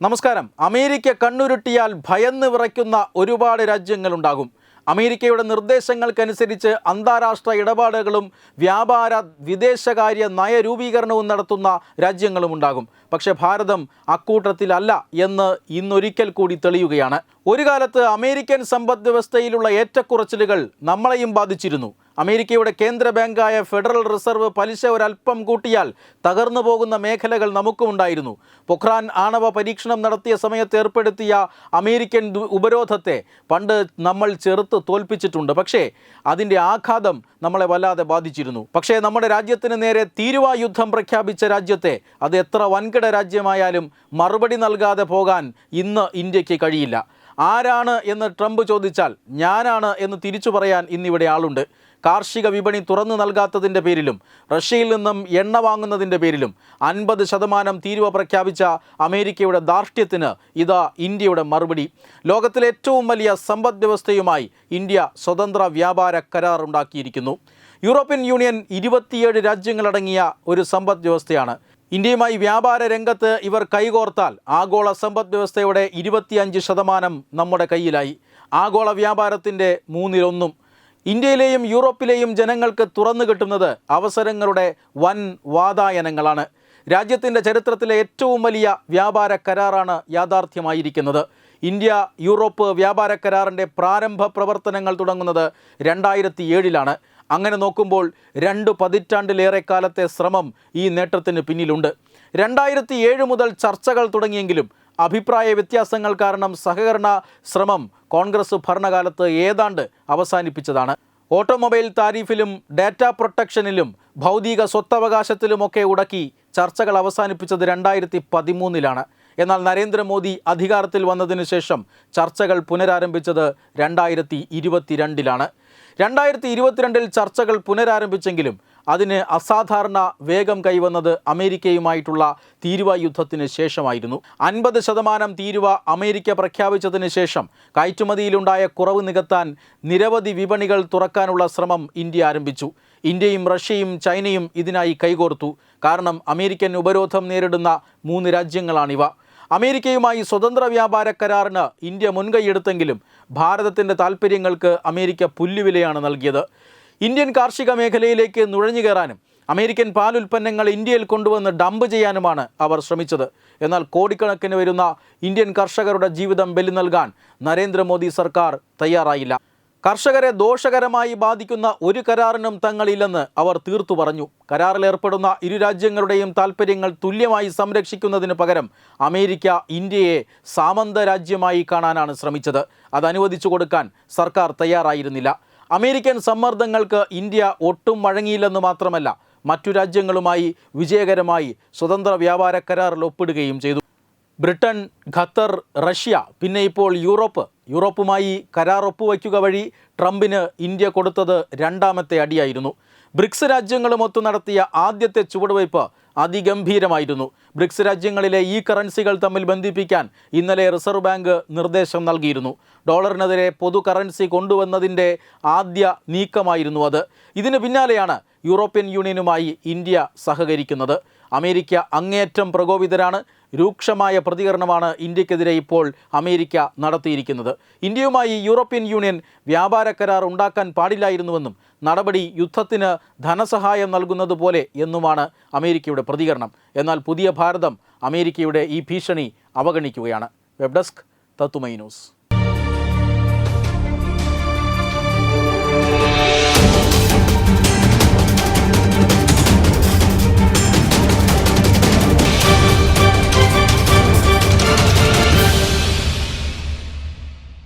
നമസ്കാരം. അമേരിക്ക കണ്ണുരുട്ടിയാൽ ഭയന്ന് വിറയ്ക്കുന്ന ഒരുപാട് രാജ്യങ്ങളുണ്ടാകും. അമേരിക്കയുടെ നിർദ്ദേശങ്ങൾക്കനുസരിച്ച് അന്താരാഷ്ട്ര ഇടപാടുകളും വ്യാപാര വിദേശകാര്യ നയരൂപീകരണവും നടത്തുന്ന രാജ്യങ്ങളും ഉണ്ടാകും. പക്ഷേ ഭാരതം അക്കൂട്ടത്തിലല്ല എന്ന് ഇന്നൊരിക്കൽ കൂടി തെളിയുകയാണ്. ഒരു കാലത്ത് അമേരിക്കൻ സമ്പദ് വ്യവസ്ഥയിലുള്ള ഏറ്റക്കുറച്ചിലുകൾ നമ്മളെയും ബാധിച്ചിരുന്നു. അമേരിക്കയുടെ കേന്ദ്ര ബാങ്കായ ഫെഡറൽ റിസർവ് പലിശ ഒരല്പം കൂട്ടിയാൽ തകർന്നു പോകുന്ന മേഖലകൾ നമുക്കും ഉണ്ടായിരുന്നു. പൊഖ്രാൻ ആണവ പരീക്ഷണം നടത്തിയ സമയത്ത് ഏർപ്പെടുത്തിയ അമേരിക്കൻ ഉപരോധത്തെ പണ്ട് നമ്മൾ ചെറുത്ത് തോൽപ്പിച്ചിട്ടുണ്ട്. പക്ഷേ അതിന്റെ ആഘാതം നമ്മളെ വല്ലാതെ ബാധിച്ചിരുന്നു. പക്ഷേ നമ്മുടെ രാജ്യത്തിന് നേരെ തീരുവായുദ്ധം പ്രഖ്യാപിച്ച രാജ്യത്തെ അത് എത്ര വൻകിട രാജ്യമായാലും മറുപടി നൽകാതെ പോകാൻ ഇന്ന് ഇന്ത്യയ്ക്ക് കഴിയില്ല. ആരാണ് എന്ന് ട്രംപ് ചോദിച്ചാൽ ഞാനാണ് എന്ന് തിരിച്ചു പറയാൻ ഇന്നിവിടെ ആളുണ്ട്. കാർഷിക വിപണി തുറന്നു നൽകാത്തതിന്റെ പേരിലും റഷ്യയിൽ നിന്നും എണ്ണ വാങ്ങുന്നതിന്റെ പേരിലും അൻപത് ശതമാനം തീരുവ പ്രഖ്യാപിച്ച അമേരിക്കയുടെ ധാർഷ്ട്യത്തിന് ഇതാ ഇന്ത്യയുടെ മറുപടി. ലോകത്തിലെ ഏറ്റവും വലിയ സമ്പദ് വ്യവസ്ഥയുമായി ഇന്ത്യ സ്വതന്ത്ര വ്യാപാര കരാർ ഉണ്ടാക്കിയിരിക്കുന്നു. യൂറോപ്യൻ യൂണിയൻ ഇരുപത്തിയേഴ് രാജ്യങ്ങളടങ്ങിയ ഒരു സമ്പദ് വ്യവസ്ഥയാണ്. ഇന്ത്യയുമായി വ്യാപാര രംഗത്ത് ഇവർ കൈകോർത്താൽ ആഗോള സമ്പദ് വ്യവസ്ഥയുടെ ഇരുപത്തിയഞ്ച് ശതമാനം നമ്മുടെ കയ്യിലായി. ആഗോള വ്യാപാരത്തിന്റെ മൂന്നിലൊന്നും. ഇന്ത്യയിലെയും യൂറോപ്പിലെയും ജനങ്ങൾക്ക് തുറന്നു കിട്ടുന്നത് അവസരങ്ങളുടെ വൻ വാതായനങ്ങളാണ്. രാജ്യത്തിന്റെ ചരിത്രത്തിലെ ഏറ്റവും വലിയ വ്യാപാര കരാറാണ് യാഥാർത്ഥ്യമായിരിക്കുന്നത്. ഇന്ത്യ യൂറോപ്പ് വ്യാപാര കരാറിന്റെ പ്രാരംഭ പ്രവർത്തനങ്ങൾ തുടങ്ങുന്നത് രണ്ടായിരത്തി ഏഴിലാണ് അങ്ങനെ നോക്കുമ്പോൾ രണ്ട് പതിറ്റാണ്ടിലേറെ കാലത്തെ ശ്രമം ഈ നേട്ടത്തിന് പിന്നിലുണ്ട്. രണ്ടായിരത്തി ഏഴ് മുതൽ ചർച്ചകൾ തുടങ്ങിയെങ്കിലും അഭിപ്രായ വ്യത്യാസങ്ങൾ കാരണം സഹകരണ ശ്രമം കോൺഗ്രസ് ഭരണകാലത്ത് ഏതാണ്ട് അവസാനിപ്പിച്ചതാണ്. ഓട്ടോമൊബൈൽ താരീഫിലും ഡാറ്റ പ്രൊട്ടക്ഷനിലും ഭൗതിക സ്വത്തവകാശത്തിലുമൊക്കെ ഉടക്കി ചർച്ചകൾ അവസാനിപ്പിച്ചത് രണ്ടായിരത്തി പതിമൂന്നിലാണ് എന്നാൽ നരേന്ദ്രമോദി അധികാരത്തിൽ വന്നതിന് ശേഷം ചർച്ചകൾ പുനരാരംഭിച്ചത് രണ്ടായിരത്തി ഇരുപത്തിരണ്ടിലാണ് രണ്ടായിരത്തി ഇരുപത്തിരണ്ടിൽ ചർച്ചകൾ പുനരാരംഭിച്ചെങ്കിലും അതിന് അസാധാരണ വേഗം കൈവന്നത് അമേരിക്കയുമായിട്ടുള്ള തീരുവ യുദ്ധത്തിന് ശേഷമായിരുന്നു. അൻപത് ശതമാനം തീരുവ അമേരിക്ക പ്രഖ്യാപിച്ചതിന് ശേഷം കയറ്റുമതിയിലുണ്ടായ കുറവ് നികത്താൻ നിരവധി വിപണികൾ തുറക്കാനുള്ള ശ്രമം ഇന്ത്യ ആരംഭിച്ചു. ഇന്ത്യയും റഷ്യയും ചൈനയും ഇതിനായി കൈകോർത്തു. കാരണം അമേരിക്കൻ ഉപരോധം നേരിടുന്ന മൂന്ന് രാജ്യങ്ങളാണിവ. അമേരിക്കയുമായി സ്വതന്ത്ര വ്യാപാര കരാറിന് ഇന്ത്യ മുൻകൈയെടുത്തെങ്കിലും ഭാരതത്തിന്റെ താൽപ്പര്യങ്ങൾക്ക് അമേരിക്ക പുല്ലുവിലയാണ് നൽകിയത്. ഇന്ത്യൻ കാർഷിക മേഖലയിലേക്ക് നുഴഞ്ഞു കയറാനും അമേരിക്കൻ പാൽ ഉൽപ്പന്നങ്ങൾ ഇന്ത്യയിൽ കൊണ്ടുവന്ന് ഡംപ് ചെയ്യാനുമാണ് അവർ ശ്രമിച്ചത്. എന്നാൽ കോടിക്കണക്കിന് വരുന്ന ഇന്ത്യൻ കർഷകരുടെ ജീവിതം ബലി നൽകാൻ നരേന്ദ്രമോദി സർക്കാർ തയ്യാറായില്ല. കർഷകരെ ദോഷകരമായി ബാധിക്കുന്ന ഒരു കരാറിനും തങ്ങളില്ലെന്ന് അവർ തീർത്തു പറഞ്ഞു. കരാറിൽ ഏർപ്പെടുന്ന ഇരു രാജ്യങ്ങളുടെയും താൽപ്പര്യങ്ങൾ തുല്യമായി സംരക്ഷിക്കുന്നതിന് പകരം അമേരിക്ക ഇന്ത്യയെ സാമന്ത രാജ്യമായി കാണാനാണ് ശ്രമിച്ചത്. അത് കൊടുക്കാൻ സർക്കാർ തയ്യാറായിരുന്നില്ല. അമേരിക്കൻ സമ്മർദ്ദങ്ങൾക്ക് ഇന്ത്യ ഒട്ടും വഴങ്ങിയില്ലെന്ന് മാത്രമല്ല മറ്റു രാജ്യങ്ങളുമായി വിജയകരമായി സ്വതന്ത്ര വ്യാപാര കരാറിൽ ഒപ്പിടുകയും ചെയ്തു. ബ്രിട്ടൻ ഖത്തർ റഷ്യ പിന്നെ ഇപ്പോൾ യൂറോപ്പ്. യൂറോപ്പുമായി കരാർ ഒപ്പുവയ്ക്കുക വഴി ട്രംപിന് ഇന്ത്യ കൊടുത്തത് രണ്ടാമത്തെ അടിയായിരുന്നു. ബ്രിക്സ് രാജ്യങ്ങളുമൊത്തു നടത്തിയ ആദ്യത്തെ ചുവടുവയ്പ് അതിഗംഭീരമായിരുന്നു. ബ്രിക്സ് രാജ്യങ്ങളിലെ ഈ കറൻസികൾ തമ്മിൽ ബന്ധിപ്പിക്കാൻ ഇന്നലെ റിസർവ് ബാങ്ക് നിർദ്ദേശം നൽകിയിരുന്നു. ഡോളറിനെതിരെ പൊതു കറൻസി കൊണ്ടുവന്നതിന്റെ ആദ്യ നീക്കമായിരുന്നു അത്. ഇതിന് പിന്നാലെയാണ് യൂറോപ്യൻ യൂണിയനുമായി ഇന്ത്യ സഹകരിക്കുന്നത്. അമേരിക്ക അങ്ങേയറ്റം പ്രകോപിതരാണ്. രൂക്ഷമായ പ്രതികരണമാണ് ഇന്ത്യക്കെതിരെ ഇപ്പോൾ അമേരിക്ക നടത്തിയിരിക്കുന്നത്. ഇന്ത്യയുമായി യൂറോപ്യൻ യൂണിയൻ വ്യാപാര കരാർ ഉണ്ടാക്കാൻ പാടില്ലായിരുന്നുവെന്നും നടപടി യുദ്ധത്തിന് ധനസഹായം നൽകുന്നത് പോലെ എന്നുമാണ് അമേരിക്കയുടെ പ്രതികരണം. എന്നാൽ പുതിയ ഭാരതം അമേരിക്കയുടെ ഈ ഭീഷണി അവഗണിക്കുകയാണ്. വെബ് ഡെസ്ക് തത്തുമൈ ന്യൂസ്.